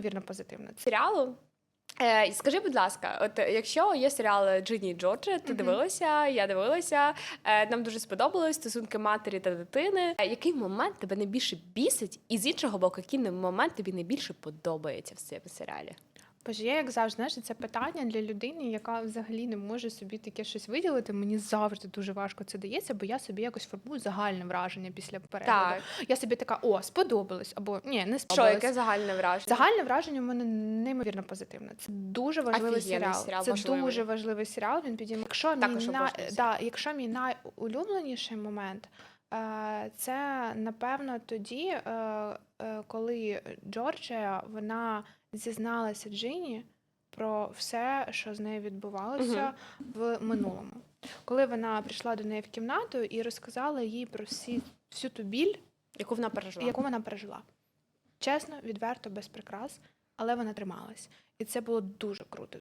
Вірно, позитивно. Серіалу. Е, скажи, будь ласка, от е, якщо є серіал Джині і Джорджа, ти Мгм. дивилася, я дивилася, е, нам дуже сподобалось стосунки матері та дитини. Е, який момент тебе найбільше бісить, і з іншого боку, який момент тобі найбільше подобається в цьому серіалі? Боже, я як завжди, знаєш, це питання для людини, яка взагалі не може собі таке щось виділити. Мені завжди дуже важко це дається, бо я собі якось формую загальне враження після перегляду. Я собі така, о, сподобалось, або ні, не Що, яке загальне враження? Загальне враження в мене неймовірно позитивне. Це дуже важливий Офігенний серіал. серіал, Це важливий. дуже важливий серіал. Він підійме. Якщо мій, на... обожнюю да, якщо мій найулюбленіший момент, це напевно тоді, е, е, коли Джорджія вона зізналася Джині про все, що з нею відбувалося в минулому. Коли вона прийшла до неї в кімнату і розказала їй про всі, всю ту біль, Яку вона пережила? яку вона пережила. Чесно, відверто, без прикрас, але вона трималась. І це було дуже круто.